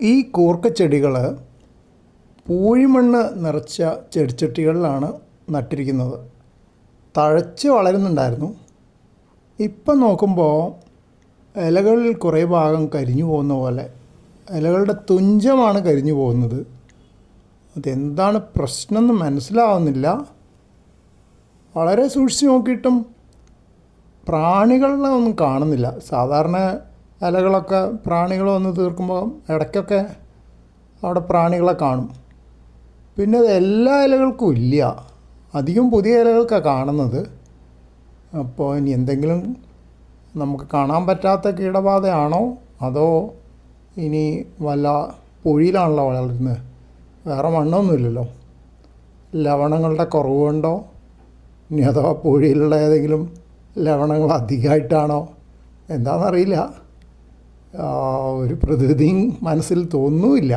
ഈ കൂർക്ക ചെടികൾ പൂഴിമണ്ണ് നിറച്ച ചെടിച്ചട്ടികളിലാണ് നട്ടിരിക്കുന്നത്. തഴച്ച് വളരുന്നുണ്ടായിരുന്നു. ഇപ്പം നോക്കുമ്പോൾ ഇലകളിൽ കുറേ ഭാഗം കരിഞ്ഞു പോകുന്ന പോലെ ഇലകളുടെ തുഞ്ചമാണ് കരിഞ്ഞു പോകുന്നത്. അതെന്താണ് പ്രശ്നം എന്ന് മനസ്സിലാവുന്നില്ല. വളരെ സൂക്ഷിച്ച് നോക്കിയിട്ടും പ്രാണികളെ ഒന്നും കാണുന്നില്ല. സാധാരണ ഇലകളൊക്കെ പ്രാണികൾ വന്ന് തീർക്കുമ്പോൾ ഇടയ്ക്കൊക്കെ അവിടെ പ്രാണികളെ കാണും. പിന്നെ അത് എല്ലാ ഇലകൾക്കും ഇല്ല. അധികം പുതിയ ഇലകൾക്കാണ് കാണുന്നത്. അപ്പോൾ ഇനി എന്തെങ്കിലും നമുക്ക് കാണാൻ പറ്റാത്ത കീടബാധയാണോ? അതോ ഇനി വല്ല പൊഴിയിലാണല്ലോ വളരുന്നത് വേറെ മണ്ണൊന്നുമില്ലല്ലോ. ലവണങ്ങളുടെ കുറവ് കൊണ്ടോ? ഇനി അഥവാ പൊഴിയിലുള്ള ഏതെങ്കിലും ലവണങ്ങൾ അധികമായിട്ടാണോ എന്താണെന്നറിയില്ല ഒരു പ്രതിവിധിയും മനസ്സിൽ തോന്നുന്നുമില്ല